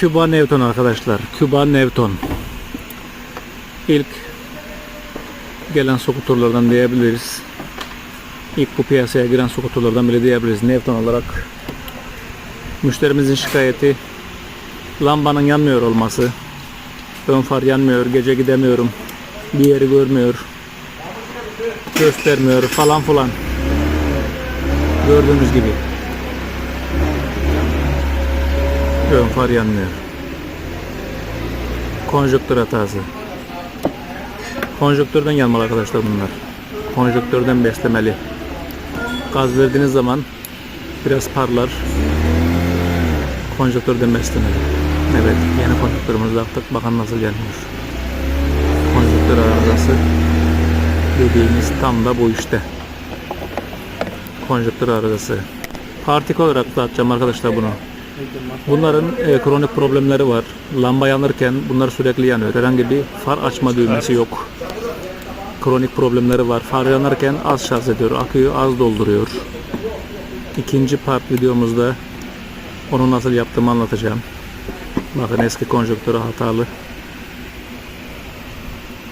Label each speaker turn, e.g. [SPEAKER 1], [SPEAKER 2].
[SPEAKER 1] Cuba Newton arkadaşlar. Cuba Newton. İlk gelen skuterlardan diyebiliriz. İlk bu piyasaya giren skuterlardan biri diyebiliriz. Newton olarak müşterimizin şikayeti lambanın yanmıyor olması. Ön far yanmıyor, gece gidemiyorum. Bir yeri görmüyor. Göstermiyor falan filan. Gördüğünüz gibi. Ön far yanmıyor. Konjöktür hatası. Konjöktörden yanmalı arkadaşlar bunlar. Konjöktörden beslemeli. Gaz verdiğiniz zaman biraz parlar. Konjöktörden beslemeli. Evet, yeni konjöktörümüzü taktık. Bakın nasıl gelmiyor. Konjöktör arızası dediğimiz tam da bu işte. Konjöktör arızası. Partik olarak dağıtacağım arkadaşlar bunu. Bunların e, kronik problemleri var. Lamba yanırken bunlar sürekli yanıyor. Herhangi bir far açma düğmesi yok. Kronik problemleri var. Far yanarken az şarj ediyor. Aküyü az dolduruyor. İkinci part videomuzda onu nasıl yaptığımı anlatacağım. Bakın eski konjonktörü hatalı.